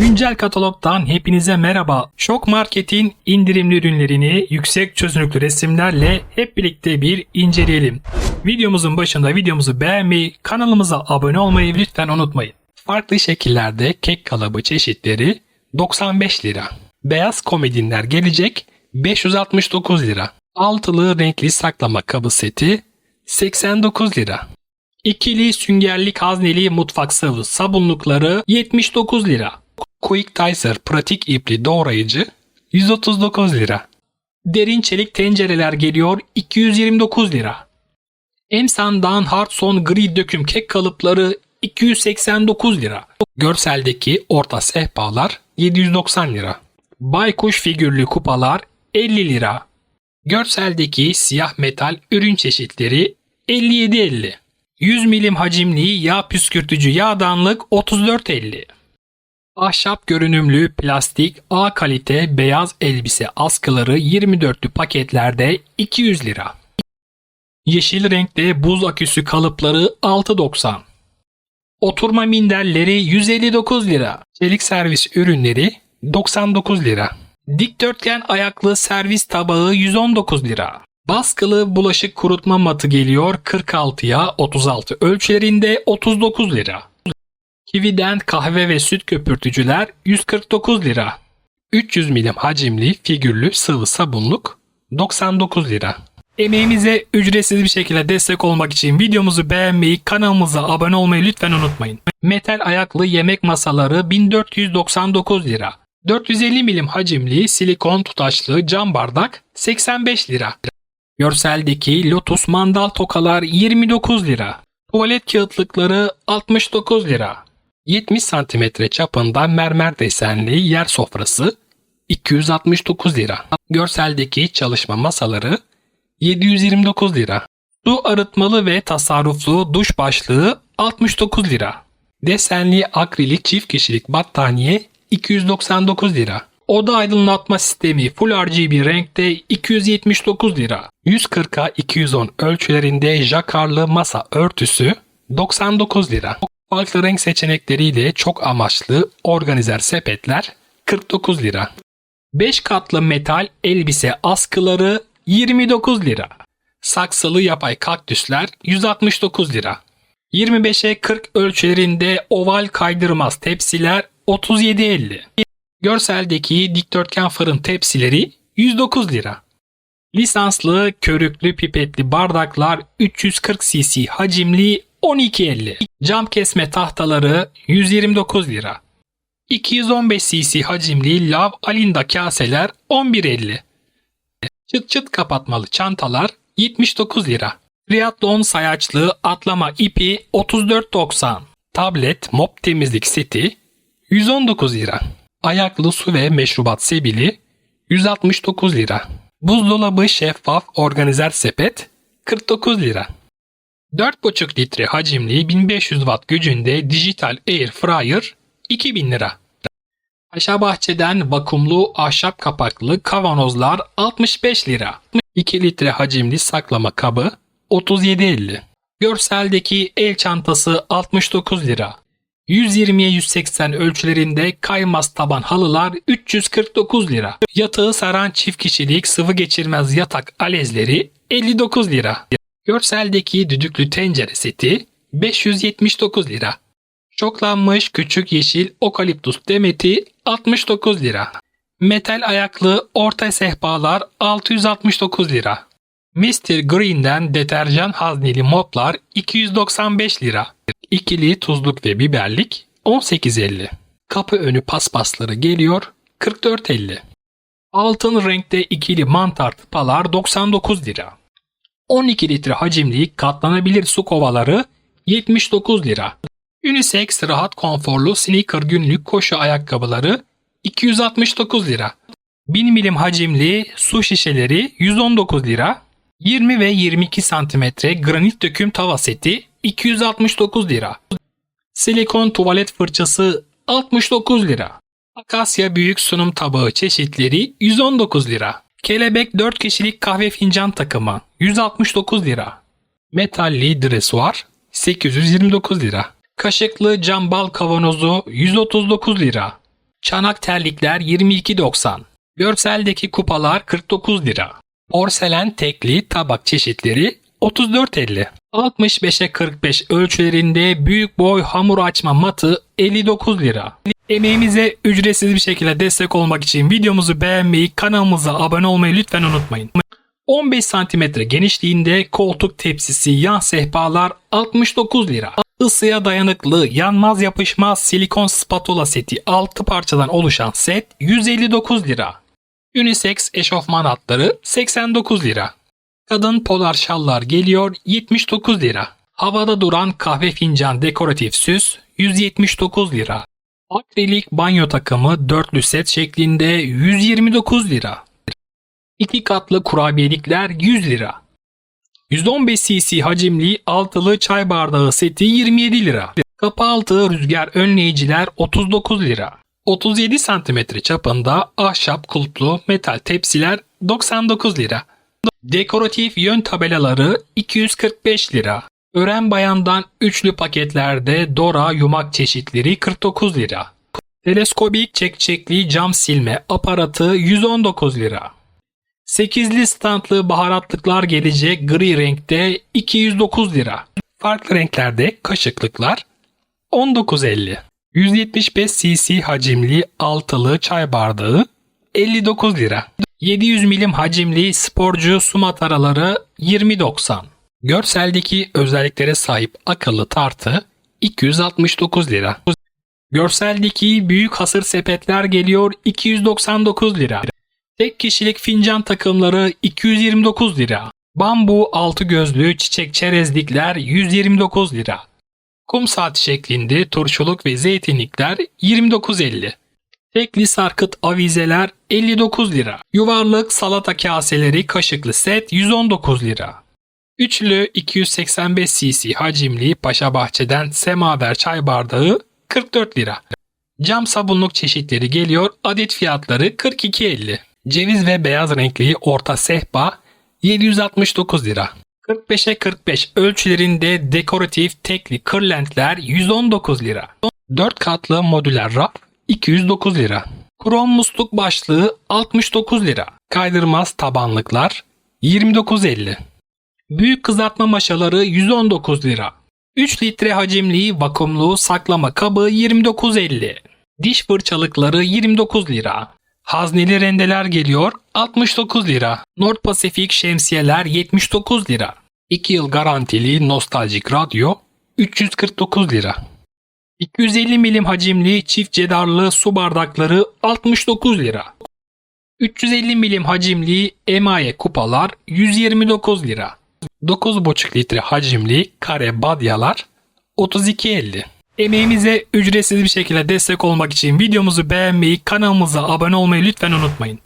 Güncel katalogdan hepinize merhaba. Şok Market'in indirimli ürünlerini yüksek çözünürlüklü resimlerle hep birlikte bir inceleyelim. Videomuzun başında videomuzu beğenmeyi, kanalımıza abone olmayı lütfen unutmayın. Farklı şekillerde kek kalıbı çeşitleri 95 lira. Beyaz komedinler gelecek 569 lira. Altılı renkli saklama kabı seti 89 lira. İkili süngerlik hazneli mutfak sıvı sabunlukları 79 lira. Quick Dicer pratik ipli doğrayıcı 139 lira. Derin çelik tencereler geliyor 229 lira. Emsan'dan Hardson gri döküm kek kalıpları 289 lira. Görseldeki orta sehpalar 790 lira. Baykuş figürlü kupalar 50 lira. Görseldeki siyah metal ürün çeşitleri 57.50. 100 milim hacimli yağ püskürtücü yağdanlık 34.50. Ahşap görünümlü plastik A kalite beyaz elbise askıları 24'lü paketlerde 200 lira. Yeşil renkte buz aküsü kalıpları 6.90. Oturma minderleri 159 lira. Çelik servis ürünleri 99 lira. Dikdörtgen ayaklı servis tabağı 119 lira. Baskılı bulaşık kurutma matı geliyor 46'ya 36 ölçülerinde 39 lira. Kivi'den kahve ve süt köpürtücüler 149 lira. 300 milim hacimli figürlü sıvı sabunluk 99 lira. Emeğimize ücretsiz bir şekilde destek olmak için videomuzu beğenmeyi, kanalımıza abone olmayı lütfen unutmayın. Metal ayaklı yemek masaları 1499 lira. 450 milim hacimli silikon tutaşlı cam bardak 85 lira. Görseldeki Lotus mandal tokalar 29 lira. Tuvalet kağıtlıkları 69 lira. 70 santimetre çapında mermer desenli yer sofrası 269 lira. Görseldeki çalışma masaları 729 lira. Su arıtmalı ve tasarruflu duş başlığı 69 lira. Desenli akrilik çift kişilik battaniye 299 lira. Oda aydınlatma sistemi Full RGB renkte 279 lira. 140'a 210 ölçülerinde jakarlı masa örtüsü 99 lira. Farklı renk seçenekleriyle çok amaçlı organizer sepetler 49 lira. 5 katlı metal elbise askıları 29 lira. Saksılı yapay kaktüsler 169 lira. 25'e 40 ölçülerinde oval kaydırmaz tepsiler 37.50. Görseldeki dikdörtgen fırın tepsileri 109 lira. Lisanslı körüklü pipetli bardaklar 340 cc hacimli 12.50. Cam kesme tahtaları 129 lira. 215 cc hacimli lav alinda kaseler 11.50. Çıt çıt kapatmalı çantalar 79 lira. Triathlon sayaçlı atlama ipi 34.90. Tablet mop temizlik seti 119 lira. Ayaklı su ve meşrubat sebili 169 lira. Buzdolabı şeffaf organizer sepet 49 lira. 4,5 litre hacimli 1500 watt gücünde dijital air fryer 2000 lira. Paşa Bahçe'den vakumlu ahşap kapaklı kavanozlar 65 lira. 2 litre hacimli saklama kabı 37.50. Görseldeki el çantası 69 lira. 120'ye 180 ölçülerinde kaymaz taban halılar 349 lira. Yatağı saran çift kişilik sıvı geçirmez yatak alezleri 59 lira. Görseldeki düdüklü tencere seti 579 lira. Şoklanmış küçük yeşil okaliptus demeti 69 lira. Metal ayaklı orta sehpalar 669 lira. Mr. Green'den deterjan hazneli moplar 295 lira. İkili tuzluk ve biberlik 18.50. Kapı önü paspasları geliyor 44.50. Altın renkte ikili mantar tıpalar 99 lira. 12 litre hacimli katlanabilir su kovaları 79 lira. Unisex rahat konforlu sneaker günlük koşu ayakkabıları 269 lira. 1000 milim hacimli su şişeleri 119 lira. 20 ve 22 santimetre granit döküm tava seti 269 lira. Silikon tuvalet fırçası 69 lira. Akasya büyük sunum tabağı çeşitleri 119 lira. Kelebek 4 kişilik kahve fincan takımı 169 lira. Metalli dresuar 829 lira. Kaşıklı cam bal kavanozu 139 lira. Çanak terlikler 22.90. Görseldeki kupalar 49 lira. Porselen tekli tabak çeşitleri 34.50. 65'e 45 ölçülerinde büyük boy hamur açma matı 59 lira. Emeğimize ücretsiz bir şekilde destek olmak için videomuzu beğenmeyi, kanalımıza abone olmayı lütfen unutmayın. 15 cm genişliğinde koltuk tepsisi yan sehpalar 69 lira. Isıya dayanıklı, yanmaz yapışmaz silikon spatula seti 6 parçadan oluşan set 159 lira. Unisex eşofman hatları 89 lira. Kadın polar şallar geliyor 79 lira. Havada duran kahve fincan dekoratif süs 179 lira. Akrilik banyo takımı dörtlü set şeklinde 129 lira. İki katlı kurabiyelikler 100 lira. 115 cc hacimli altılı çay bardağı seti 27 lira. Kapı altı rüzgar önleyiciler 39 lira. 37 cm çapında ahşap kulplu metal tepsiler 99 lira. Dekoratif yön tabelaları 245 lira. Ören bayandan üçlü paketlerde Dora yumak çeşitleri 49 lira. Teleskobik çekçekli cam silme aparatı 119 lira. 8'li standlı baharatlıklar gelecek gri renkte 209 lira. Farklı renklerde kaşıklıklar 19.50. 175 cc hacimli altılı çay bardağı 59 lira. 700 milim hacimli sporcu su mataraları 20.90. Görseldeki özelliklere sahip akıllı tartı 269 lira. Görseldeki büyük hasır sepetler geliyor 299 lira. Tek kişilik fincan takımları 229 lira. Bambu altı gözlü çiçek çerezlikler 129 lira. Kum saati şeklinde turşuluk ve zeytinlikler 29.50. Tekli sarkıt avizeler 59 lira. Yuvarlak salata kaseleri kaşıklı set 119 lira. Üçlü 285 cc hacimli Paşa Bahçe'den semaver çay bardağı 44 lira. Cam sabunluk çeşitleri geliyor. Adet fiyatları 42.50. Ceviz ve beyaz renkli orta sehpa 769 lira. 45'e 45 ölçülerinde dekoratif tekli kırlentler 119 lira. 4 katlı modüler raf 209 lira. Krom musluk başlığı 69 lira. Kaydırmaz tabanlıklar 29.50. Büyük kızartma maşaları 119 lira. 3 litre hacimli vakumlu saklama kabı 29.50. Diş fırçalıkları 29 lira. Hazneli rendeler geliyor 69 lira. Nord Pasifik şemsiyeler 79 lira. 2 yıl garantili nostaljik radyo 349 lira. 250 milim hacimli çift cedarlı su bardakları 69 lira. 350 milim hacimli emaye kupalar 129 lira. 9,5 litre hacimli kare badyalar 32.50. Emeğimize ücretsiz bir şekilde destek olmak için videomuzu beğenmeyi, kanalımıza abone olmayı lütfen unutmayın.